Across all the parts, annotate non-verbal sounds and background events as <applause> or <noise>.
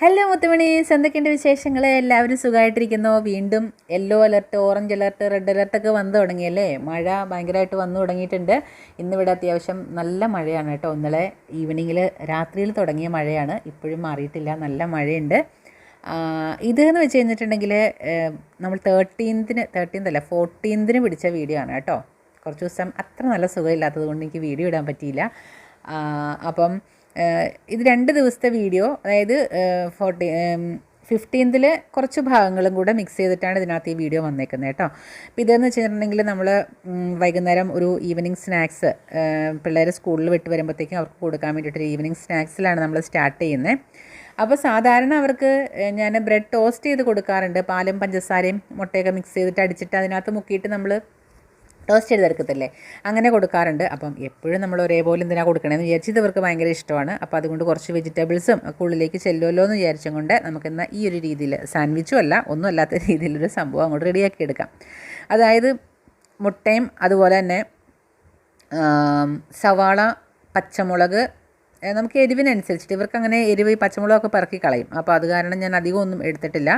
Hello മുത്തുമണീസ് എന്തൊക്കെയുണ്ട് വിശേഷങ്ങൾ എല്ലാവരും സുഖമായിട്ടിരിക്കുന്നു വീണ്ടും yellow alert orange alert red അലർട്ടൊക്കെ വന്നു തുടങ്ങിയല്ലേ മഴ ഭയങ്കരമായിട്ട് വന്നു തുടങ്ങിയിട്ടുണ്ട്. ഇന്നിവിടെ അത്യാവശ്യം നല്ല മഴയാണ് കേട്ടോ. ഇന്നലെ ഈവനിങ്ങിൽ രാത്രിയിൽ തുടങ്ങിയ മഴയാണ്. ഇപ്പോഴും മാറിയിട്ടില്ല. നല്ല മഴയുണ്ട്. ഇതെന്ന് വെച്ച് കഴിഞ്ഞിട്ടുണ്ടെങ്കിൽ നമ്മൾ തേർട്ടീൻത്തിന് തേർട്ടീൻത് അല്ല ഫോർട്ടീൻത്തിന് പിടിച്ച വീഡിയോ ആണ് കേട്ടോ. കുറച്ച് ദിവസം അത്ര നല്ല സുഖമില്ലാത്തത് കൊണ്ട് എനിക്ക് വീഡിയോ ഇടാൻ പറ്റിയില്ല. അപ്പം ഇത് രണ്ട് ദിവസത്തെ വീഡിയോ അതായത് ഫോർട്ടി ഫിഫ്റ്റീൻതിൽ കുറച്ച് ഭാഗങ്ങളും കൂടെ മിക്സ് ചെയ്തിട്ടാണ് ഇതിനകത്ത് ഈ വീഡിയോ വന്നേക്കുന്നത് കേട്ടോ. അപ്പോൾ ഇതെന്ന് വെച്ചിട്ടുണ്ടെങ്കിൽ നമ്മൾ വൈകുന്നേരം ഒരു ഈവനിങ് സ്നാക്സ് പിള്ളേർ സ്കൂളിൽ വിട്ട് വരുമ്പോഴത്തേക്കും അവർക്ക് കൊടുക്കാൻ വേണ്ടിയിട്ടൊരു ഈവനിങ് സ്നാക്സിലാണ് നമ്മൾ സ്റ്റാർട്ട് ചെയ്യുന്നത് അപ്പോൾ സാധാരണ അവർക്ക് ഞാൻ ബ്രെഡ് ടോസ്റ്റ് ചെയ്ത് കൊടുക്കാറുണ്ട്. പാലും പഞ്ചസാരയും മുട്ടയൊക്കെ മിക്സ് ചെയ്തിട്ട് അടിച്ചിട്ട് അതിനകത്ത് മുക്കിയിട്ട് നമ്മൾ ടോസ്റ്റ് ചെയ്തെടുക്കത്തില്ലേ അങ്ങനെ കൊടുക്കാറുണ്ട്. അപ്പം എപ്പോഴും നമ്മൾ ഒരേപോലെ എന്തിനാണ് കൊടുക്കണമെന്ന് വിചാരിച്ച് ഇത് ഇവർക്ക് ഭയങ്കര ഇഷ്ടമാണ്. അപ്പോൾ അതുകൊണ്ട് കുറച്ച് വെജിറ്റബിൾസും ഒക്കെ ഉള്ളിലേക്ക് ചെല്ലുമല്ലോ എന്ന് വിചാരിച്ചും കൊണ്ട് നമുക്കിന്ന് ഈ ഒരു രീതിയിൽ സാൻഡ്വിച്ചും അല്ല ഒന്നും അല്ലാത്ത <laughs> രീതിയിലൊരു സംഭവം അങ്ങോട്ട് റെഡിയാക്കി എടുക്കാം. അതായത് മുട്ടയും അതുപോലെ തന്നെ സവാള പച്ചമുളക് നമുക്ക് എരിവിനനുസരിച്ചിട്ട്. ഇവർക്ക് അങ്ങനെ എരിവ് ഈ പച്ചമുളകൊക്കെ പറക്കി കളയും. അപ്പോൾ അത് കാരണം ഞാൻ അധികം ഒന്നും എടുത്തിട്ടില്ല.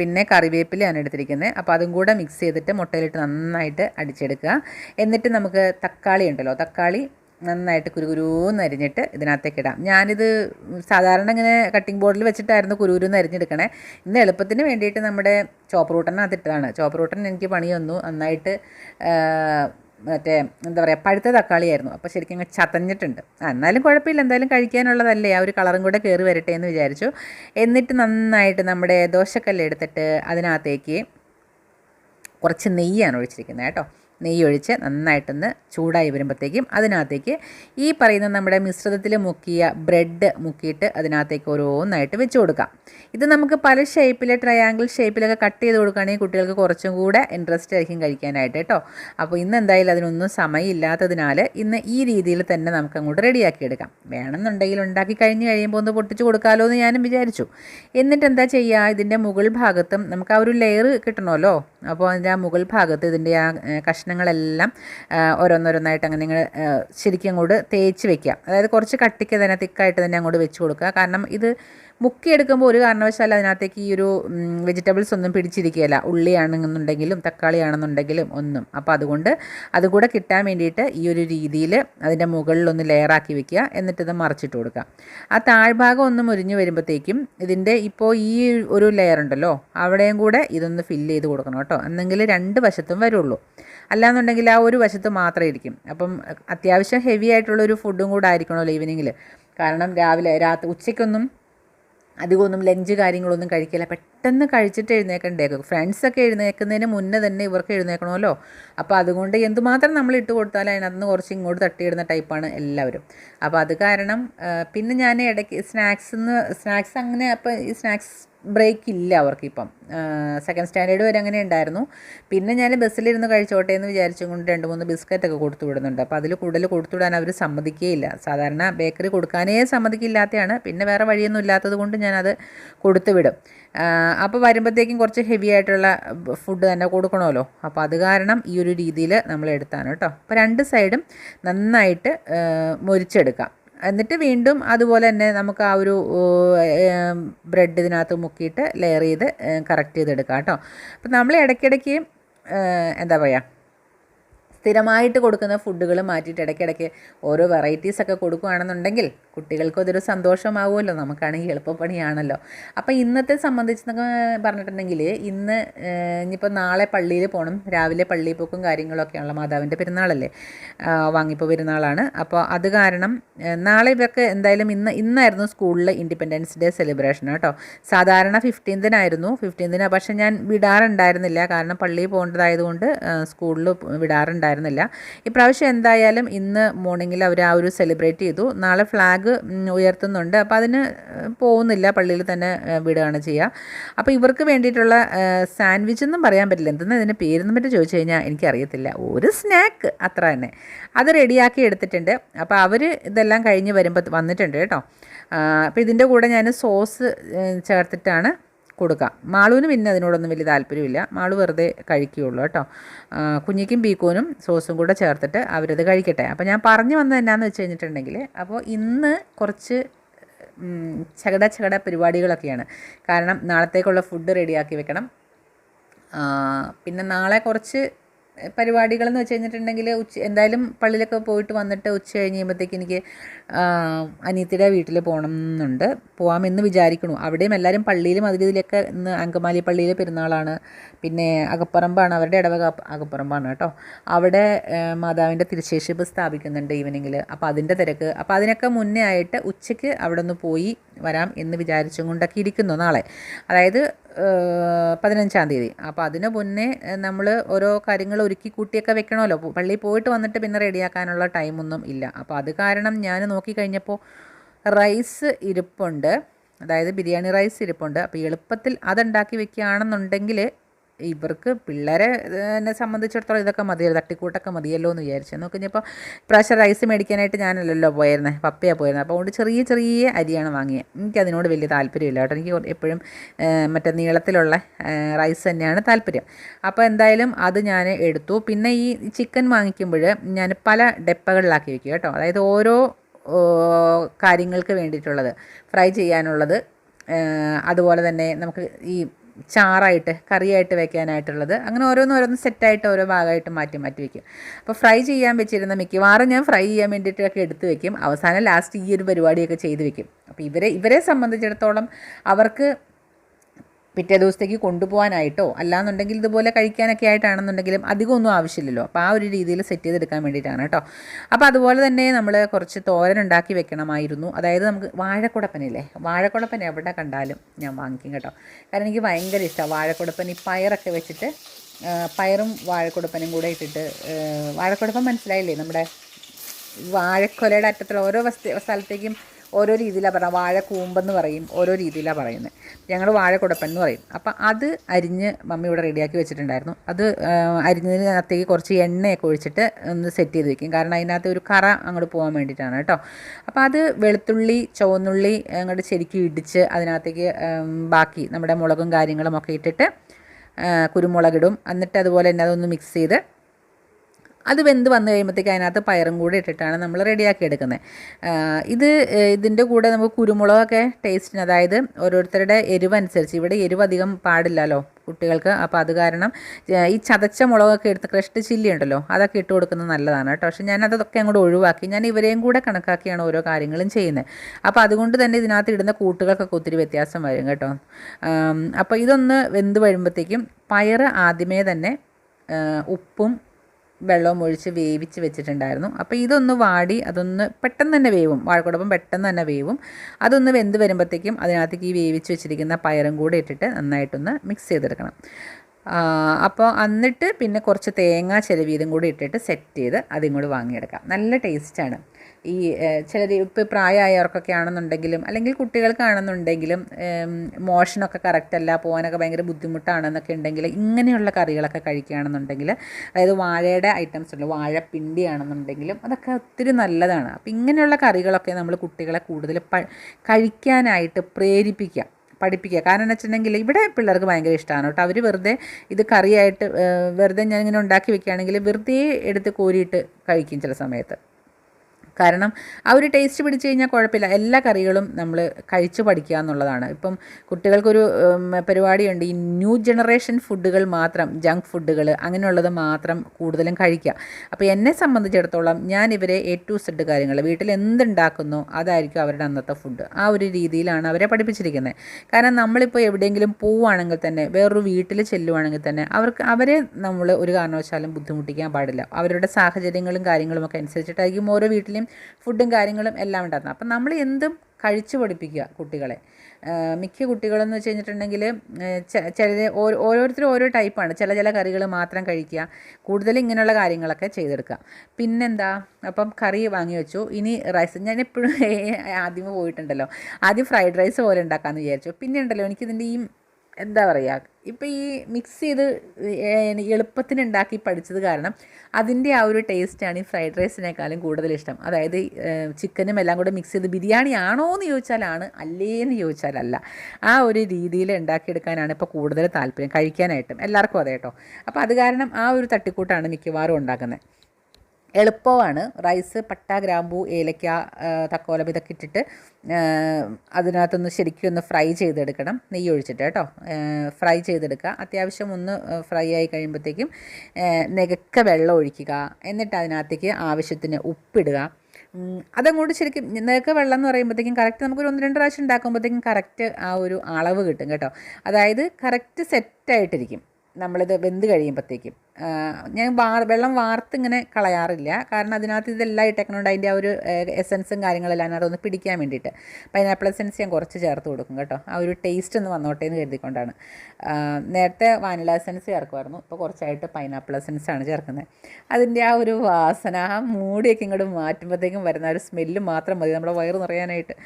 പിന്നെ കറിവേപ്പിലയാണ് എടുത്തിരിക്കുന്നത് അപ്പോൾ അതും കൂടെ മിക്സ് ചെയ്തിട്ട് മുട്ടയിലിട്ട് നന്നായിട്ട് അടിച്ചെടുക്കുക. എന്നിട്ട് നമുക്ക് തക്കാളി ഉണ്ടല്ലോ തക്കാളി നന്നായിട്ട് കുരുകുരുന്ന് അരിഞ്ഞിട്ട് ഇതിനകത്തേക്ക് ഇടാം. ഞാനിത് സാധാരണ ഇങ്ങനെ കട്ടിംഗ് ബോർഡിൽ വെച്ചിട്ടായിരുന്നു കുരുകുരുന്ന് അരിഞ്ഞെടുക്കണേ. ഇന്ന് എളുപ്പത്തിന് വേണ്ടിയിട്ട് നമ്മുടെ ചോപ്പ് റൂട്ടനകത്തിട്ടതാണ് ചോപ്പ് റൂട്ടൻ എനിക്ക് പണി വന്നു നന്നായിട്ട് മറ്റേ എന്താ പറയുക പഴുത്ത തക്കാളിയായിരുന്നു. അപ്പോൾ ശരിക്കും അങ്ങ് ചതഞ്ഞിട്ടുണ്ട്. എന്നാലും കുഴപ്പമില്ല. എന്തായാലും കഴിക്കാനുള്ളതല്ലേ. ആ ഒരു കളറും കൂടെ കയറി വരട്ടെ എന്ന് വിചാരിച്ചു. എന്നിട്ട് നന്നായിട്ട് നമ്മുടെ ദോശക്കല്ല് എടുത്തിട്ട് അതിനകത്തേക്ക് കുറച്ച് നെയ്യാണ് ഒഴിച്ചിരിക്കുന്നത് കേട്ടോ. നെയ്യ് ഒഴിച്ച് നന്നായിട്ടൊന്ന് ചൂടായി വരുമ്പോഴത്തേക്കും അതിനകത്തേക്ക് ഈ പറയുന്ന നമ്മുടെ മിശ്രിതത്തിൽ മുക്കിയ ബ്രെഡ് മുക്കിയിട്ട് അതിനകത്തേക്ക് ഓരോന്നായിട്ട് വെച്ച് കൊടുക്കാം. ഇത് നമുക്ക് പല ഷേപ്പിൽ ട്രയാങ്കിൾ ഷേപ്പിലൊക്കെ കട്ട് ചെയ്ത് കൊടുക്കുകയാണെങ്കിൽ കുട്ടികൾക്ക് കുറച്ചും കൂടെ ഇൻട്രസ്റ്റ് ആയിരിക്കും കഴിക്കാനായിട്ട് കേട്ടോ. അപ്പോൾ ഇന്ന് എന്തായാലും അതിനൊന്നും സമയമില്ലാത്തതിനാൽ ഇന്ന് ഈ രീതിയിൽ തന്നെ നമുക്ക് അങ്ങോട്ട് റെഡിയാക്കി എടുക്കാം. വേണമെന്നുണ്ടെങ്കിൽ ഉണ്ടാക്കി കഴിഞ്ഞ് കഴിയുമ്പോൾ ഒന്ന് പൊട്ടിച്ച് കൊടുക്കാമല്ലോ എന്ന് ഞാനും വിചാരിച്ചു. എന്നിട്ട് എന്താ ചെയ്യുക? ഇതിന്റെ മുകൾ ഭാഗത്തും നമുക്ക് ആ ഒരു ലെയർ കിട്ടണമല്ലോ. അപ്പോൾ അതിന്റെ ആ മുകൾ ഭാഗത്ത് ഇതിന്റെ ആ കഷ്ണങ്ങളെല്ലാം ഓരോന്നോരോന്നായിട്ട് അങ്ങനെ നിങ്ങൾ ശരിക്കും അങ്ങോട്ട് തേച്ച് വെക്കുക. അതായത് കുറച്ച് കട്ടിക്ക് തന്നെ തിക്കായിട്ട് തന്നെ അങ്ങോട്ട് വെച്ച് കൊടുക്കുക. കാരണം ഇത് മുക്കിയെടുക്കുമ്പോൾ ഒരു കാരണവശാലും അതിനകത്തേക്ക് ഈ ഒരു വെജിറ്റബിൾസ് ഒന്നും പിടിച്ചിരിക്കുകയില്ല. ഉള്ളിയാണെന്നുണ്ടെങ്കിലും തക്കാളിയാണെന്നുണ്ടെങ്കിലും ഒന്നും. അപ്പോൾ അതുകൊണ്ട് അതുകൂടെ കിട്ടാൻ വേണ്ടിയിട്ട് ഈ ഒരു രീതിയിൽ അതിന്റെ മുകളിലൊന്ന് ലെയറാക്കി വെക്കുക. എന്നിട്ട് ഇത് മറിച്ചിട്ട് കൊടുക്കുക. ആ താഴ്ഭാഗം ഒന്ന് മുരിഞ്ഞ് വരുമ്പോഴത്തേക്കും ഇതിന്റെ ഇപ്പോൾ ഈ ഒരു ലെയർ ഉണ്ടല്ലോ അവിടെയും കൂടെ ഇതൊന്ന് ഫില്ല് ചെയ്ത് കൊടുക്കണം കേട്ടോ. എന്നെങ്കിൽ രണ്ട് വശത്തും വരുള്ളൂ. അല്ലാന്നുണ്ടെങ്കിൽ ആ ഒരു വശത്ത് മാത്രമേ ഇരിക്കും. അപ്പം അത്യാവശ്യം ഹെവി ആയിട്ടുള്ളൊരു ഫുഡും കൂടെ ആയിരിക്കണമല്ലോ ഈവനിങ്ങിൽ കാരണം രാവിലെ രാത്രി ഉച്ചയ്ക്കൊന്നും അധികമൊന്നും ലഞ്ച് കാര്യങ്ങളൊന്നും കഴിക്കില്ല. പെട്ടെന്ന് കഴിച്ചിട്ട് എഴുന്നേക്കണ്ടേ ഫ്രണ്ട്സൊക്കെ എഴുന്നേക്കുന്നതിന് മുന്നേ തന്നെ ഇവർക്ക് എഴുന്നേക്കണമല്ലോ. അപ്പോൾ അതുകൊണ്ട് എന്തുമാത്രം നമ്മൾ ഇട്ട് കൊടുത്താലും അതിനകത്ത് കുറച്ച് ഇങ്ങോട്ട് തട്ടിയിടുന്ന ടൈപ്പാണ് എല്ലാവരും. അപ്പോൾ അത് കാരണം പിന്നെ ഞാൻ ഇടയ്ക്ക് സ്നാക്സ് എന്ന് സ്നാക്സ് അങ്ങനെ അപ്പോൾ ഈ സ്നാക്സ് ബ്രേക്ക് ഇല്ല അവർക്കിപ്പം സെക്കൻഡ് സ്റ്റാൻഡേർഡ് വരെ അങ്ങനെ ഉണ്ടായിരുന്നു. പിന്നെ ഞാൻ ബസ്സിലിരുന്ന് കഴിച്ചോട്ടെ എന്ന് വിചാരിച്ചും കൊണ്ട് രണ്ട് മൂന്ന് ബിസ്ക്കറ്റൊക്കെ കൊടുത്തു വിടുന്നുണ്ട്. അപ്പോൾ അതിൽ കൂടുതൽ കൊടുത്തു വിടാൻ അവർ സമ്മതിക്കുകയില്ല സാധാരണ ബേക്കറി കൊടുക്കാനേ സമ്മതിക്കില്ലാത്തതാണ് പിന്നെ വേറെ വഴിയൊന്നും ഇല്ലാത്തത് കൊണ്ട് ഞാനത് കൊടുത്തു വിടും. അപ്പോൾ വരുമ്പോഴത്തേക്കും കുറച്ച് ഹെവി ആയിട്ടുള്ള ഫുഡ് തന്നെ കൊടുക്കണമല്ലോ. അപ്പോൾ അത് കാരണം ഈ ഒരു രീതിയിൽ നമ്മൾ എടുത്താണ് കേട്ടോ. അപ്പോൾ രണ്ട് സൈഡും നന്നായിട്ട് മുരിച്ചെടുക്കാം മൊരിച്ചെടുക്കാം. എന്നിട്ട് വീണ്ടും അതുപോലെ തന്നെ നമുക്ക് ആ ഒരു ബ്രെഡ് ഇതിനകത്ത് മുക്കിയിട്ട് ലെയർ ചെയ്ത് കറക്റ്റ് ചെയ്തെടുക്കാം കേട്ടോ. അപ്പം നമ്മൾ ഇടയ്ക്കിടയ്ക്ക് എന്താ പറയുക സ്ഥിരമായിട്ട് കൊടുക്കുന്ന ഫുഡുകൾ മാറ്റിയിട്ട് ഇടയ്ക്കിടയ്ക്ക് ഓരോ വെറൈറ്റീസ് ഒക്കെ കൊടുക്കുകയാണെന്നുണ്ടെങ്കിൽ കുട്ടികൾക്കും അതൊരു സന്തോഷമാവുമല്ലോ. നമുക്കാണെങ്കിൽ എളുപ്പപ്പണിയാണല്ലോ. അപ്പോൾ ഇന്നത്തെ സംബന്ധിച്ചെന്നൊക്കെ പറഞ്ഞിട്ടുണ്ടെങ്കിൽ ഇന്ന് ഇനിയിപ്പോൾ നാളെ പള്ളിയിൽ പോകണം രാവിലെ പള്ളിയിൽ പോക്കും കാര്യങ്ങളൊക്കെയാണല്ലോ മാതാവിന്റെ പെരുന്നാളല്ലേ? വാങ്ങിപ്പോൾ പെരുന്നാളാണ്. അപ്പോൾ അത് കാരണം നാളെ ഇവർക്ക് എന്തായാലും ഇന്ന് ഇന്നായിരുന്നു സ്കൂളിൽ ഇൻഡിപെൻഡൻസ് ഡേ സെലിബ്രേഷൻ കേട്ടോ. സാധാരണ ഫിഫ്റ്റീൻതിനായിരുന്നു. ഫിഫ്റ്റീൻതിന് പക്ഷേ ഞാൻ വിടാറുണ്ടായിരുന്നില്ല. കാരണം പള്ളിയിൽ പോകേണ്ടതായതുകൊണ്ട് സ്കൂളിൽ വിടാറുണ്ടായിരുന്നില്ല. ഇപ്രാവശ്യം എന്തായാലും ഇന്ന് മോർണിംഗിൽ അവർ ആ ഒരു സെലിബ്രേറ്റ് ചെയ്തു. നാളെ ഫ്ലാഗ് ഉയർത്തുന്നുണ്ട്. അപ്പോൾ അതിന് പോകുന്നില്ല പള്ളിയിൽ തന്നെ വിടുകയാണ് ചെയ്യുക അപ്പോൾ ഇവർക്ക് വേണ്ടിയിട്ടുള്ള സാൻഡ്വിച്ച് എന്നും പറയാൻ പറ്റില്ല. എന്തെന്ന് ഇതിന്റെ പേരെന്നും പറ്റി ചോദിച്ചു കഴിഞ്ഞാൽ എനിക്കറിയത്തില്ല. ഒരു സ്നാക്ക് അത്ര തന്നെ. അത് റെഡിയാക്കി എടുത്തിട്ടുണ്ട്. അപ്പോൾ അവർ ഇതെല്ലാം കഴിഞ്ഞ് വരുമ്പോൾ വന്നിട്ടുണ്ട് കേട്ടോ. അപ്പോൾ ഇതിന്റെ കൂടെ ഞാൻ സോസ് ചേർത്തിട്ടാണ് കൊടുക്കാം. മാളുവിന് പിന്നെ അതിനോടൊന്നും വലിയ താല്പര്യമില്ല. മാളു വെറുതെ കഴിക്കുകയുള്ളൂ കേട്ടോ. കുഞ്ഞിക്കും ബീക്കോനും സോസും കൂടെ ചേർത്തിട്ട് അവരത് കഴിക്കട്ടെ. അപ്പോൾ ഞാൻ പറഞ്ഞു വന്നത് എന്നാന്ന് വെച്ച് കഴിഞ്ഞിട്ടുണ്ടെങ്കിൽ അപ്പോൾ ഇന്ന് കുറച്ച് ചകട ചകട പരിപാടികളൊക്കെയാണ്. കാരണം നാളത്തേക്കുള്ള ഫുഡ് റെഡിയാക്കി വെക്കണം. പിന്നെ നാളെ കുറച്ച് പരിപാടികൾ എന്ന് വെച്ച് കഴിഞ്ഞിട്ടുണ്ടെങ്കിൽ ഉച്ച എന്തായാലും പള്ളിയിലൊക്കെ പോയിട്ട് വന്നിട്ട് ഉച്ച കഴിഞ്ഞ് എനിക്ക് അനിയത്തിയുടെ വീട്ടിൽ പോകണം എന്നുണ്ട് പോകാമെന്ന് വിചാരിക്കണു അവിടെയും എല്ലാവരും പള്ളിയിലും അതിൽ ഇതിലൊക്കെ ഇന്ന് അങ്കമാലി പള്ളിയിലെ പെരുന്നാളാണ്. പിന്നെ അകപ്പറമ്പാണ് അവരുടെ ഇടവക അകപ്പറമ്പാണ് കേട്ടോ. അവിടെ മാതാവിന്റെ തിരുശേഷിപ്പ് സ്ഥാപിക്കുന്നുണ്ട് ഈവനിങ്ങിൽ. അപ്പോൾ അതിന്റെ തിരക്ക്. അപ്പോൾ അതിനൊക്കെ മുന്നേ ആയിട്ട് ഉച്ചയ്ക്ക് അവിടെ നിന്ന് പോയി വരാം എന്ന് വിചാരിച്ചും കൊണ്ടൊക്കെ ഇരിക്കുന്നു നാളെ. അതായത് പതിനഞ്ചാം തീയതി. അപ്പോൾ അതിന് മുന്നേ നമ്മൾ ഓരോ കാര്യങ്ങൾ ഒരുക്കി കൂട്ടിയൊക്കെ വെക്കണമല്ലോ. പള്ളി പള്ളിയിൽ പോയിട്ട് വന്നിട്ട് പിന്നെ റെഡിയാക്കാനുള്ള ടൈമൊന്നും ഇല്ല. അപ്പോൾ അത് കാരണം ഞാൻ നോക്കിക്കഴിഞ്ഞപ്പോൾ റൈസ് ഇരിപ്പുണ്ട്. അതായത് ബിരിയാണി റൈസ് ഇരിപ്പുണ്ട്. അപ്പോൾ എളുപ്പത്തിൽ അതുണ്ടാക്കി വെക്കുകയാണെന്നുണ്ടെങ്കിൽ ഇവർക്ക് പിള്ളേരെ എന്നെ സംബന്ധിച്ചിടത്തോളം ഇതൊക്കെ മതിയല്ലോ തട്ടിക്കൂട്ടൊക്കെ മതിയല്ലോ എന്ന് വിചാരിച്ചു. നോക്കി കഴിഞ്ഞപ്പോൾ ഇപ്രാവശ്യം റൈസ് മേടിക്കാനായിട്ട് ഞാനല്ലല്ലോ പോയിരുന്നത് പപ്പയാണ് പോയിരുന്നത് അപ്പോൾ അതുകൊണ്ട് ചെറിയ ചെറിയ അരിയാണ് വാങ്ങിയത് എനിക്കതിനോട് വലിയ താല്പര്യമില്ല കേട്ടോ. എനിക്ക് എപ്പോഴും മറ്റേ നീളത്തിലുള്ള റൈസ് തന്നെയാണ് താല്പര്യം. അപ്പോൾ എന്തായാലും അത് ഞാൻ എടുത്തു. പിന്നെ ഈ ചിക്കൻ വാങ്ങിക്കുമ്പോൾ ഞാൻ പല ഡെപ്പകളിലാക്കി വെക്കും കേട്ടോ. അതായത് ഓരോ കാര്യങ്ങൾക്ക് വേണ്ടിയിട്ടുള്ളത് ഫ്രൈ ചെയ്യാനുള്ളത് അതുപോലെ തന്നെ നമുക്ക് ഈ ചാറായിട്ട് കറിയായിട്ട് വെക്കാനായിട്ടുള്ളത്. അങ്ങനെ ഓരോന്ന് ഓരോന്ന് സെറ്റായിട്ട് ഓരോ ഭാഗമായിട്ട് മാറ്റി മാറ്റി വെക്കും. അപ്പോൾ ഫ്രൈ ചെയ്യാൻ വെച്ചിരുന്ന മിക്കവാറും ഞാൻ ഫ്രൈ ചെയ്യാൻ വേണ്ടിയിട്ടൊക്കെ എടുത്ത് വെക്കും. അവസാനം ലാസ്റ്റ് ഈ ഒരു പരിപാടിയൊക്കെ ചെയ്ത് വെക്കും. അപ്പോൾ ഇവരെ ഇവരെ സംബന്ധിച്ചിടത്തോളം അവർക്ക് പിറ്റേ ദിവസത്തേക്ക് കൊണ്ടുപോകാനായിട്ടോ അല്ലാന്നുണ്ടെങ്കിൽ ഇതുപോലെ കഴിക്കാനൊക്കെ ആയിട്ടാണെന്നുണ്ടെങ്കിലും അധികം ഒന്നും ആവശ്യമില്ലല്ലോ. അപ്പോൾ ആ ഒരു രീതിയിൽ സെറ്റ് ചെയ്തെടുക്കാൻ വേണ്ടിയിട്ടാണ് കേട്ടോ. അപ്പോൾ അതുപോലെ തന്നെ നമ്മൾ കുറച്ച് തോരൻ ഉണ്ടാക്കി വെക്കണമായിരുന്നു. അതായത് നമുക്ക് വാഴക്കുടപ്പനില്ലേ? വാഴക്കുടപ്പൻ എവിടെ കണ്ടാലും ഞാൻ വാങ്ങിക്കും കേട്ടോ. കാരണം എനിക്ക് ഭയങ്കര ഇഷ്ടമാണ് വാഴക്കുടപ്പൻ ഈ പയറൊക്കെ വെച്ചിട്ട് പയറും വാഴക്കുടപ്പനും കൂടെ ഇട്ടിട്ട് വാഴക്കുടപ്പൻ മനസ്സിലായില്ലേ? നമ്മുടെ വാഴക്കൊലയുടെ അറ്റത്തുള്ള ഓരോ സ്ഥലത്തേക്കും ഓരോ രീതിയിലാണ് പറയുക വാഴ കൂമ്പെന്ന് പറയും ഓരോ രീതിയിലാണ് പറയുന്നത്. ഞങ്ങൾ വാഴക്കുടപ്പൻ എന്ന് പറയും. അപ്പം അത് അരിഞ്ഞ് മമ്മി ഇവിടെ റെഡിയാക്കി വെച്ചിട്ടുണ്ടായിരുന്നു. അത് അരിഞ്ഞതിനകത്തേക്ക് കുറച്ച് എണ്ണയൊക്കെ ഒഴിച്ചിട്ട് ഒന്ന് സെറ്റ് ചെയ്ത് വെക്കും. കാരണം അതിനകത്ത് ഒരു കറ അങ്ങോട്ട് പോകാൻ വേണ്ടിയിട്ടാണ് കേട്ടോ. അപ്പോൾ അത് വെളുത്തുള്ളി ചുവന്നുള്ളി അങ്ങോട്ട് ശരിക്കും ഇടിച്ച് അതിനകത്തേക്ക് ബാക്കി നമ്മുടെ മുളകും കാര്യങ്ങളും ഒക്കെ ഇട്ടിട്ട് കുരുമുളകിടും. എന്നിട്ട് അതുപോലെ തന്നെ അതൊന്ന് മിക്സ് ചെയ്ത് അത് വെന്ത് വന്നു കഴിയുമ്പോഴത്തേക്ക് അതിനകത്ത് പയറും കൂടി ഇട്ടിട്ടാണ് നമ്മൾ റെഡിയാക്കി എടുക്കുന്നത്. ഇത് ഇതിന്റെ കൂടെ നമുക്ക് കുരുമുളകൊക്കെ ടേസ്റ്റിന് അതായത് ഓരോരുത്തരുടെ എരിവ് അനുസരിച്ച് ഇവിടെ എരിവ് അധികം പാടില്ലല്ലോ കുട്ടികൾക്ക്. അപ്പോൾ അത് കാരണം ഈ ചതച്ച മുളകൊക്കെ എടുത്ത് ക്രഷ്ഡ് ചില്ലി ഉണ്ടല്ലോ അതൊക്കെ ഇട്ട് കൊടുക്കുന്നത് നല്ലതാണ് കേട്ടോ. പക്ഷേ ഞാൻ അതൊക്കെ അങ്ങോട്ട് ഒഴിവാക്കി. ഞാൻ ഇവരെയും കൂടെ കണക്കാക്കിയാണ് ഓരോ കാര്യങ്ങളും ചെയ്യുന്നത്. അപ്പോൾ അതുകൊണ്ട് തന്നെ ഇതിനകത്ത് ഇടുന്ന കൂട്ടുകൾക്കൊക്കെ ഒത്തിരി വ്യത്യാസം വരും കേട്ടോ. അപ്പോൾ ഇതൊന്ന് വെന്ത് വരുമ്പോഴത്തേക്കും പയറ് ആദ്യമേ തന്നെ ഉപ്പും വെള്ളവും ഒഴിച്ച് വേവിച്ച് വെച്ചിട്ടുണ്ടായിരുന്നു. അപ്പോൾ ഇതൊന്ന് വാടി അതൊന്ന് പെട്ടെന്ന് തന്നെ വേവും. വാഴക്കുടപ്പം പെട്ടെന്ന് തന്നെ വേവും. അതൊന്ന് വെന്ത് വരുമ്പോഴത്തേക്കും അതിനകത്തേക്ക് ഈ വേവിച്ച് വെച്ചിരിക്കുന്ന പയറും കൂടെ ഇട്ടിട്ട് നന്നായിട്ടൊന്ന് മിക്സ് ചെയ്തെടുക്കണം. അപ്പോൾ എന്നിട്ട് പിന്നെ കുറച്ച് തേങ്ങ ചിലവീതും കൂടി ഇട്ടിട്ട് സെറ്റ് ചെയ്ത് അതിങ്ങോട്ട് വാങ്ങിയെടുക്കാം. നല്ല ടേസ്റ്റാണ് ഈ ചിലർ ഇപ്പോൾ പ്രായമായവർക്കൊക്കെ ആണെന്നുണ്ടെങ്കിലും അല്ലെങ്കിൽ കുട്ടികൾക്കാണെന്നുണ്ടെങ്കിലും മോഷനൊക്കെ കറക്റ്റ് അല്ല പോകാനൊക്കെ ഭയങ്കര ബുദ്ധിമുട്ടാണെന്നൊക്കെ ഉണ്ടെങ്കിൽ ഇങ്ങനെയുള്ള കറികളൊക്കെ കഴിക്കുകയാണെന്നുണ്ടെങ്കിൽ അതായത് വാഴയുടെ ഐറ്റംസ് ഉണ്ട് വാഴപ്പിണ്ടി ആണെന്നുണ്ടെങ്കിലും അതൊക്കെ ഒത്തിരി നല്ലതാണ്. അപ്പോൾ ഇങ്ങനെയുള്ള കറികളൊക്കെ നമ്മൾ കുട്ടികളെ കൂടുതൽ കഴിക്കാനായിട്ട് പ്രേരിപ്പിക്കുക പഠിപ്പിക്കുക. കാരണം എന്ന് വെച്ചിട്ടുണ്ടെങ്കിൽ ഇവിടെ പിള്ളേർക്ക് ഭയങ്കര ഇഷ്ടമാണ് കേട്ടോ. അവർ വെറുതെ ഇത് കറിയായിട്ട് വെറുതെ ഞാനിങ്ങനെ ഉണ്ടാക്കി വെക്കുകയാണെങ്കിൽ വെറുതെ എടുത്ത് കോരിയിട്ട് കഴിക്കും ചില സമയത്ത്. കാരണം ആ ഒരു ടേസ്റ്റ് പിടിച്ചു കഴിഞ്ഞാൽ കുഴപ്പമില്ല എല്ലാ കറികളും നമ്മൾ കഴിച്ചു പഠിക്കുക എന്നുള്ളതാണ്. ഇപ്പം കുട്ടികൾക്കൊരു പരിപാടിയുണ്ട്. ഈ ന്യൂ ജനറേഷൻ ഫുഡുകൾ മാത്രം ജങ്ക് ഫുഡുകൾ അങ്ങനെയുള്ളത് മാത്രം കൂടുതലും കഴിക്കുക. അപ്പോൾ എന്നെ സംബന്ധിച്ചിടത്തോളം ഞാൻ ഇവരെ എ ടു സെഡ് കാര്യങ്ങൾ വീട്ടിൽ എന്തുണ്ടാക്കുന്നോ അതായിരിക്കും അവരുടെ അന്നത്തെ ഫുഡ് ആ ഒരു രീതിയിലാണ് അവരെ പഠിപ്പിച്ചിരിക്കുന്നത്. കാരണം നമ്മളിപ്പോൾ എവിടെയെങ്കിലും പോവുകയാണെങ്കിൽ തന്നെ വേറൊരു വീട്ടിൽ ചെല്ലുവാണെങ്കിൽ തന്നെ അവർക്ക് അവരെ നമ്മൾ ഒരു കാരണവശാലും ബുദ്ധിമുട്ടിക്കാൻ പാടില്ല. അവരുടെ സാഹചര്യങ്ങളും കാര്യങ്ങളും ഒക്കെ അനുസരിച്ചിട്ടായിരിക്കും ഓരോ വീട്ടിലെയും ഫുഡും കാര്യങ്ങളും എല്ലാം ഉണ്ടായിരുന്നു. അപ്പം നമ്മൾ എന്തും കഴിച്ചു പഠിപ്പിക്കുക കുട്ടികളെ. മിക്ക കുട്ടികളെന്ന് വെച്ച് കഴിഞ്ഞിട്ടുണ്ടെങ്കിൽ ചില ഓരോരുത്തരും ഓരോ ടൈപ്പാണ് ചില ചില കറികൾ മാത്രം കഴിക്കുക കൂടുതൽ ഇങ്ങനെയുള്ള കാര്യങ്ങളൊക്കെ ചെയ്തെടുക്കുക. പിന്നെന്താ അപ്പം കറി വാങ്ങി വെച്ചു. ഇനി റൈസ് ഞാൻ എപ്പോഴും <laughs> ആദ്യമേ പോയിട്ടുണ്ടല്ലോ. ആദ്യം ഫ്രൈഡ് റൈസ് പോലെ ഉണ്ടാക്കാമെന്ന് വിചാരിച്ചു. പിന്നെ ഉണ്ടല്ലോ എനിക്കിതിന്റെ ഈ എന്താ പറയുക ഇപ്പം ഈ മിക്സ് ചെയ്ത് എളുപ്പത്തിന് ഉണ്ടാക്കി പഠിച്ചത് കാരണം അതിന്റെ ആ ഒരു ടേസ്റ്റാണ് ഈ ഫ്രൈഡ് റൈസിനേക്കാളും കൂടുതൽ ഇഷ്ടം. അതായത് ചിക്കനും എല്ലാം കൂടെ മിക്സ് ചെയ്ത് ബിരിയാണി ആണോ എന്ന് ചോദിച്ചാലാണ് അല്ലേ എന്ന് ചോദിച്ചാലല്ല. ആ ഒരു രീതിയിൽ ഉണ്ടാക്കിയെടുക്കാനാണ് ഇപ്പോൾ കൂടുതൽ താല്പര്യം. കഴിക്കാനായിട്ടും എല്ലാവർക്കും അതേട്ടോ അപ്പോൾ അത് കാരണം ആ ഒരു തട്ടിക്കൂട്ടാണ് മിക്കവാറും ഉണ്ടാക്കുന്നത് എളുപ്പമാണ്. റൈസ് പട്ട ഗ്രാമ്പു ഏലക്ക തക്കോലം ഇതൊക്കെ ഇട്ടിട്ട് അതിനകത്തൊന്ന് ശരിക്കും ഒന്ന് ഫ്രൈ ചെയ്തെടുക്കണം. നെയ്യ് ഒഴിച്ചിട്ട് കേട്ടോ ഫ്രൈ ചെയ്തെടുക്കുക. അത്യാവശ്യം ഒന്ന് ഫ്രൈ ആയി കഴിയുമ്പോഴത്തേക്കും നികക്ക വെള്ളം ഒഴിക്കുക. എന്നിട്ട് അതിനകത്തേക്ക് ആവശ്യത്തിന് ഉപ്പിടുക. അതങ്ങോട്ട് ശരിക്കും നിങ്ങൾക്ക് വെള്ളം എന്ന് പറയുമ്പോഴത്തേക്കും കറക്റ്റ് നമുക്കൊരു ഒന്ന് രണ്ട് പ്രാവശ്യം ഉണ്ടാക്കുമ്പോഴത്തേക്കും കറക്റ്റ് ആ ഒരു അളവ് കിട്ടും കേട്ടോ. അതായത് കറക്റ്റ് സെറ്റായിട്ടിരിക്കും നമ്മളിത് വെന്ത് കഴിയുമ്പോഴത്തേക്കും ഞാൻ വാർ വെള്ളം വാർത്ത് ഇങ്ങനെ കളയാറില്ല. കാരണം അതിനകത്ത് ഇതെല്ലാം ഇട്ടേക്കണോണ്ട് അതിന്റെ ആ ഒരു എസൻസും കാര്യങ്ങളെല്ലാം അതിനകത്ത് ഒന്ന് പിടിക്കാൻ വേണ്ടിയിട്ട്. പൈനാപ്പിൾ എസൻസ് ഞാൻ കുറച്ച് ചേർത്ത് കൊടുക്കും കേട്ടോ. ആ ഒരു ടേസ്റ്റ് ഒന്ന് വന്നോട്ടെ എന്ന് കരുതിക്കൊണ്ടാണ്. നേരത്തെ വാനില എസൻസ് ചേർക്കുമായിരുന്നു. ഇപ്പോൾ കുറച്ചായിട്ട് പൈനാപ്പിൾ എസൻസ് ആണ് ചേർക്കുന്നത്. അതിന്റെ ആ ഒരു വാസന ആ മൂടിയൊക്കെ ഇങ്ങോട്ട് മാറ്റുമ്പോഴത്തേക്കും വരുന്ന ഒരു സ്മെല്ല് മാത്രം മതി. നമ്മുടെ വയറ് നിറയാനായിട്ട്.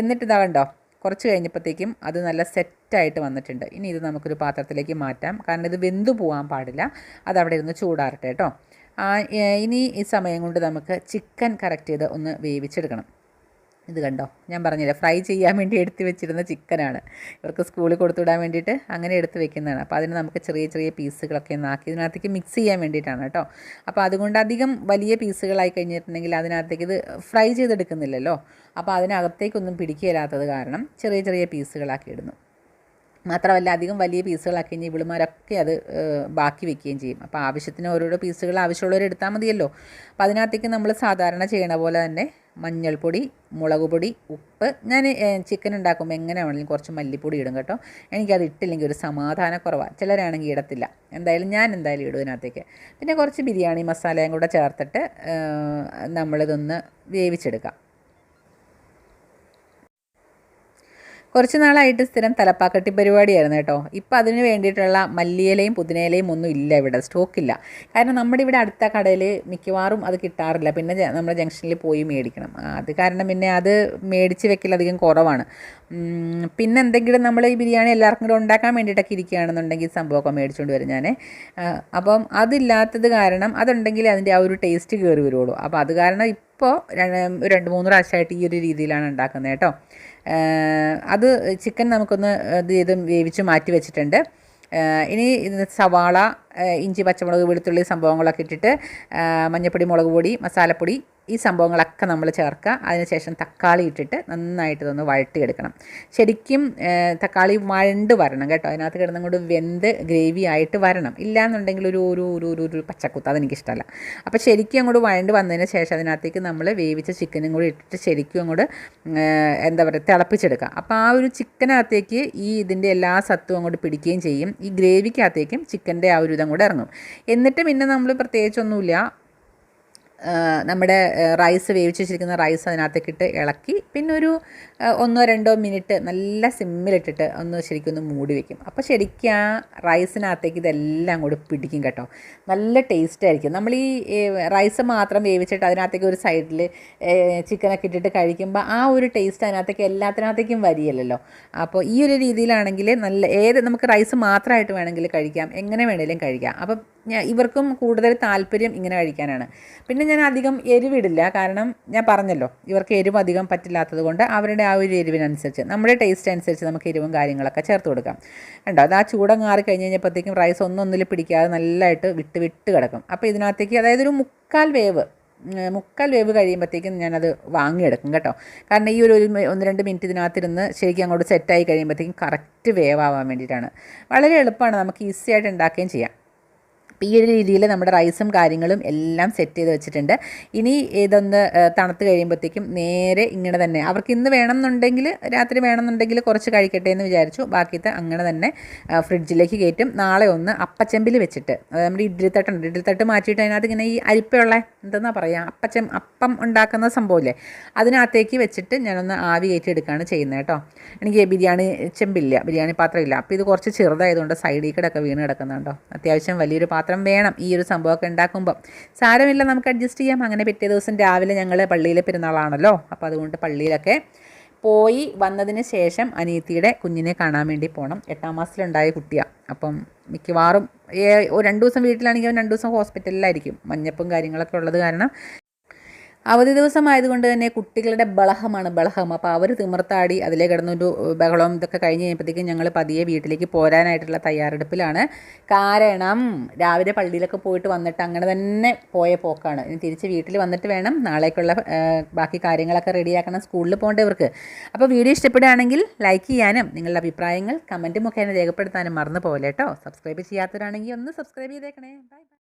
എന്നിട്ട് ഇതാ കണ്ടോ? കുറച്ച് കഴിഞ്ഞപ്പോഴത്തേക്കും അത് നല്ല സെറ്റായിട്ട് വന്നിട്ടുണ്ട്. ഇനി ഇത് നമുക്കൊരു പാത്രത്തിലേക്ക് മാറ്റാം. കാരണം ഇത് വെന്തു പോകാൻ പാടില്ല. അത് അവിടെ ഇരുന്ന് ചൂടാറട്ടെ കേട്ടോ ഇനി ഈ സമയം കൊണ്ട് നമുക്ക് ചിക്കൻ കറക്റ്റ് ചെയ്ത് ഒന്ന് വേവിച്ചെടുക്കണം. ഇത് കണ്ടോ? ഞാൻ പറഞ്ഞില്ല ഫ്രൈ ചെയ്യാൻ വേണ്ടി എടുത്ത് വെച്ചിരുന്ന ചിക്കനാണ്. ഇവർക്ക് സ്കൂളിൽ കൊടുത്തുവിടാൻ വേണ്ടിയിട്ട് അങ്ങനെ എടുത്ത് വെക്കുന്നതാണ്. അപ്പോൾ അതിന് നമുക്ക് ചെറിയ ചെറിയ പീസുകളൊക്കെ ഒന്ന് ആക്കി ഇതിനകത്തേക്ക് മിക്സ് ചെയ്യാൻ വേണ്ടിയിട്ടാണ് കേട്ടോ. അപ്പോൾ അതുകൊണ്ട് അധികം വലിയ പീസുകളായി കഴിഞ്ഞിട്ടുണ്ടെങ്കിൽ അതിനകത്തേക്ക് ഇത് ഫ്രൈ ചെയ്തെടുക്കുന്നില്ലല്ലോ. അപ്പോൾ അതിനകത്തേക്കൊന്നും പിടിക്കില്ലാത്തത് കാരണം ചെറിയ ചെറിയ പീസുകളാക്കി ഇടുന്നു. മാത്രമല്ല അധികം വലിയ പീസുകളാക്കി കഴിഞ്ഞാൽ ഇവിളുമാരൊക്കെ അത് ബാക്കി വെക്കുകയും ചെയ്യും. അപ്പോൾ ആവശ്യത്തിന് ഓരോരോ പീസുകൾ ആവശ്യമുള്ളവർ എടുത്താൽ മതിയല്ലോ. അപ്പോൾ അതിനകത്തേക്ക് നമ്മൾ സാധാരണ ചെയ്യണ പോലെ തന്നെ മഞ്ഞൾപ്പൊടി മുളക് പൊടി ഉപ്പ് ഞാൻ ചിക്കൻ ഉണ്ടാക്കുമ്പോൾ എങ്ങനെ വേണമെങ്കിലും കുറച്ച് മല്ലിപ്പൊടി ഇടും കേട്ടോ. എനിക്കത് ഇട്ടില്ലെങ്കിൽ ഒരു സമാധാനക്കുറവാണ് ചിലരാണെങ്കിൽ ഇടത്തില്ല. എന്തായാലും ഞാൻ എന്തായാലും ഇടും ഇതിനകത്തേക്ക്. പിന്നെ കുറച്ച് ബിരിയാണി മസാലയും കൂടെ ചേർത്തിട്ട് നമ്മളിതൊന്ന് വേവിച്ചെടുക്കാം. കുറച്ച് നാളായിട്ട് സ്ഥിരം തലപ്പാക്കട്ടി പരിപാടിയായിരുന്നു കേട്ടോ. ഇപ്പം അതിന് വേണ്ടിയിട്ടുള്ള മല്ലിയിലയും പുതിനയിലയും ഒന്നും ഇല്ല ഇവിടെ സ്റ്റോക്കില്ല കാരണം നമ്മുടെ ഇവിടെ അടുത്ത കടയിൽ മിക്കവാറും അത് കിട്ടാറില്ല. പിന്നെ നമ്മൾ ജംഗ്ഷനിൽ പോയി മേടിക്കണം. അത് കാരണം പിന്നെ അത് മേടിച്ച് വെക്കൽ അധികം കുറവാണ്. പിന്നെ എന്തെങ്കിലും നമ്മൾ ഈ ബിരിയാണി എല്ലാവർക്കും കൂടെ ഉണ്ടാക്കാൻ വേണ്ടിയിട്ടൊക്കെ ഇരിക്കുകയാണെന്നുണ്ടെങ്കിൽ സംഭവമൊക്കെ മേടിച്ചുകൊണ്ട് വരും ഞാൻ അപ്പം അതില്ലാത്തത് കാരണം അതുണ്ടെങ്കിൽ അതിന്റെ ആ ഒരു ടേസ്റ്റ് കയറി വരുള്ളൂ. അപ്പോൾ അത് കാരണം ഇപ്പോൾ രണ്ട് മൂന്ന് പ്രാവശ്യമായിട്ട് ഈ ഒരു രീതിയിലാണ് ഉണ്ടാക്കുന്നത് കേട്ടോ. അത് ചിക്കൻ നമുക്കൊന്ന് ഇത് ചെയ്ത് വേവിച്ച് മാറ്റി വെച്ചിട്ടുണ്ട്. ഇനി സവാള ഇഞ്ചി പച്ചമുളക് വെളുത്തുള്ളി സംഭവങ്ങളൊക്കെ ഇട്ടിട്ട് മഞ്ഞൾപ്പൊടി മുളക് പൊടി മസാലപ്പൊടി ഈ സംഭവങ്ങളൊക്കെ നമ്മൾ ചേർക്കുക. അതിനുശേഷം തക്കാളി ഇട്ടിട്ട് നന്നായിട്ട് ഇതൊന്ന് വഴട്ടിയെടുക്കണം ശരിക്കും തക്കാളി വഴണ്ട് വരണം കേട്ടോ. അതിനകത്ത് കിടന്നും കൊണ്ട് വെന്ത് ഗ്രേവി ആയിട്ട് വരണം. ഇല്ലാന്നുണ്ടെങ്കിൽ ഒരു ഒരു ഒരു ഒരു ഒരു പച്ചക്കുത്ത് അതെനിക്കിഷ്ടമല്ല. അപ്പോൾ ശരിക്കും അങ്ങോട്ട് വഴണ്ട് വന്നതിന് ശേഷം അതിനകത്തേക്ക് നമ്മൾ വേവിച്ച ചിക്കനും കൂടി ഇട്ടിട്ട് ശരിക്കും അങ്ങോട്ട് എന്താ പറയുക തിളപ്പിച്ചെടുക്കുക. അപ്പോൾ ആ ഒരു ചിക്കനകത്തേക്ക് ഈ ഇതിന്റെ എല്ലാ സത്തും അങ്ങോട്ട് പിടിക്കുകയും ചെയ്യും. ഈ ഗ്രേവിക്കകത്തേക്കും ചിക്കന്റെ ആ ഒരു ഇതും കൂടെ ഇറങ്ങും. എന്നിട്ട് പിന്നെ നമ്മൾ പ്രത്യേകിച്ചൊന്നുമില്ല. നമ്മുടെ റൈസ് വേവിച്ച് വെച്ചിരിക്കുന്ന റൈസ് അതിനകത്തേക്കിട്ട് ഇളക്കി പിന്നെ ഒരു ഒന്നോ രണ്ടോ മിനിറ്റ് നല്ല സിമ്മിലിട്ടിട്ട് ഒന്ന് ശരിക്കും ഒന്ന് മൂടി വെക്കും. അപ്പോൾ ശരിക്കും ആ റൈസിനകത്തേക്ക് ഇതെല്ലാം കൂടി പിടിക്കും കേട്ടോ. നല്ല ടേസ്റ്റ് ആയിരിക്കും. നമ്മൾ ഈ റൈസ് മാത്രം വേവിച്ചിട്ട് അതിനകത്തേക്ക് ഒരു സൈഡിൽ ചിക്കനൊക്കെ ഇട്ടിട്ട് കഴിക്കുമ്പോൾ ആ ഒരു ടേസ്റ്റ് അതിനകത്തേക്ക് എല്ലാത്തിനകത്തേക്കും വരികയല്ലോ അപ്പോൾ ഈ ഒരു രീതിയിലാണെങ്കിൽ നല്ല ഏത് നമുക്ക് റൈസ് മാത്രമായിട്ട് വേണമെങ്കിൽ കഴിക്കാം എങ്ങനെ വേണമെങ്കിലും കഴിക്കാം. അപ്പം ഇവർക്കും കൂടുതൽ താല്പര്യം ഇങ്ങനെ കഴിക്കാനാണ്. പിന്നെ ഞാൻ അധികം എരിവിടില്ല. കാരണം ഞാൻ പറഞ്ഞല്ലോ ഇവർക്ക് എരിവ് അധികം പറ്റില്ലാത്തത് കൊണ്ട് അവരുടെ ആ ഒരു എരിവിനനുസരിച്ച് നമ്മുടെ ടേസ്റ്റ് അനുസരിച്ച് നമുക്ക് എരിവും കാര്യങ്ങളൊക്കെ ചേർത്ത് കൊടുക്കാം. കണ്ടോ? അത് ആ ചൂടങ്ങാറി കഴിഞ്ഞ് കഴിഞ്ഞപ്പോഴത്തേക്കും റൈസ് ഒന്നൊന്നിൽ പിടിക്കാതെ നല്ലതായിട്ട് വിട്ട് വിട്ട് കിടക്കും. അപ്പോൾ ഇതിനകത്തേക്ക് അതായത് ഒരു മുക്കാൽ വേവ് മുക്കാൽ വേവ് കഴിയുമ്പോഴത്തേക്കും ഞാനത് വാങ്ങിയെടുക്കും കേട്ടോ. കാരണം ഈ ഒരു ഒന്ന് രണ്ട് മിനിറ്റ് ഇതിനകത്തിരുന്ന് ശരിക്കും അങ്ങോട്ട് സെറ്റായി കഴിയുമ്പോഴത്തേക്കും കറക്റ്റ് വേവാവാൻ വേണ്ടിയിട്ടാണ്. വളരെ എളുപ്പമാണ് നമുക്ക് ഈസി ആയിട്ട് ഉണ്ടാക്കുകയും ചെയ്യാം. ഈ ഒരു രീതിയിൽ നമ്മുടെ റൈസും കാര്യങ്ങളും എല്ലാം സെറ്റ് ചെയ്ത് വെച്ചിട്ടുണ്ട്. ഇനി ഇതൊന്ന് തണുത്ത് കഴിയുമ്പോഴത്തേക്കും നേരെ ഇങ്ങനെ തന്നെ. അവർക്ക് ഇന്ന് വേണമെന്നുണ്ടെങ്കിൽ രാത്രി വേണമെന്നുണ്ടെങ്കിൽ കുറച്ച് കഴിക്കട്ടെ എന്ന് വിചാരിച്ചു. ബാക്കിയത്തെ അങ്ങനെ തന്നെ ഫ്രിഡ്ജിലേക്ക് കയറ്റും. നാളെ ഒന്ന് അപ്പച്ചെമ്പിൽ വെച്ചിട്ട്. അതായത് നമ്മുടെ ഇഡ്ഡലിത്തട്ടുണ്ട് ഇഡ്ഡലിത്തട്ട് മാറ്റിയിട്ട് അതിനകത്ത് ഇങ്ങനെ ഈ അരിപ്പയുള്ള എന്തെന്നാ പറയുക അപ്പച്ചം അപ്പം ഉണ്ടാക്കുന്ന സംഭവമില്ലേ? അതിനകത്തേക്ക് വെച്ചിട്ട് ഞാനൊന്ന് ആവി കയറ്റി എടുക്കുകയാണ് ചെയ്യുന്നത് കേട്ടോ. എനിക്ക് ബിരിയാണി ചെമ്പില്ല. ബിരിയാണി പാത്രമില്ല അപ്പോൾ ഇത് കുറച്ച് ചെറുതായതുകൊണ്ട് സൈഡിൽ കൂടെ ഒക്കെ വീണ് കിടക്കുന്നുണ്ടോ അത്യാവശ്യം വലിയൊരു പാത്രം വേണം ഈ ഒരു സംഭവമൊക്കെ ഉണ്ടാക്കുമ്പോൾ സാരമില്ല നമുക്ക് അഡ്ജസ്റ്റ് ചെയ്യാം. അങ്ങനെ പിറ്റേ ദിവസം രാവിലെ ഞങ്ങൾ പള്ളിയിലെ പെരുന്നാളാണല്ലോ. അപ്പോൾ അതുകൊണ്ട് പള്ളിയിലൊക്കെ പോയി വന്നതിന് ശേഷം അനിയത്തിയുടെ കുഞ്ഞിനെ കാണാൻ വേണ്ടി പോകണം എട്ടാം മാസത്തിലുണ്ടായ കുട്ടിയാണ് അപ്പം മിക്കവാറും രണ്ട് ദിവസം വീട്ടിലാണെങ്കിൽ അവൻ രണ്ട് ദിവസം ഹോസ്പിറ്റലിലായിരിക്കും മഞ്ഞപ്പും കാര്യങ്ങളൊക്കെ ഉള്ളത് കാരണം അവധി ദിവസമായതുകൊണ്ട് തന്നെ കുട്ടികളുടെ ബളഹമാണ് ബളഹം അപ്പോൾ അവർ തിമിർത്താടി അതിലെ കിടന്നൊരു ബഹളം ഇതൊക്കെ കഴിഞ്ഞ് കഴിഞ്ഞപ്പോഴത്തേക്കും ഞങ്ങൾ പതിയെ വീട്ടിലേക്ക് പോരാനായിട്ടുള്ള തയ്യാറെടുപ്പിലാണ്. കാരണം രാവിലെ പള്ളിയിലൊക്കെ പോയിട്ട് വന്നിട്ട് അങ്ങനെ തന്നെ പോയ പോക്കാണ്. ഇനി തിരിച്ച് വീട്ടിൽ വന്നിട്ട് വേണം നാളേക്കുള്ള ബാക്കി കാര്യങ്ങളൊക്കെ റെഡിയാക്കണം സ്കൂളിൽ പോകേണ്ടവർക്ക് അപ്പോൾ വീഡിയോ ഇഷ്ടപ്പെടുകയാണെങ്കിൽ ലൈക്ക് ചെയ്യാനും നിങ്ങളുടെ അഭിപ്രായങ്ങൾ കമന്റ് മുഖേന രേഖപ്പെടുത്താനും മറന്നു പോലെ കേട്ടോ സബ്സ്ക്രൈബ് ചെയ്യാത്തവരാണെങ്കിൽ ഒന്ന് സബ്സ്ക്രൈബ് ചെയ്തേക്കണേ. Bye bye.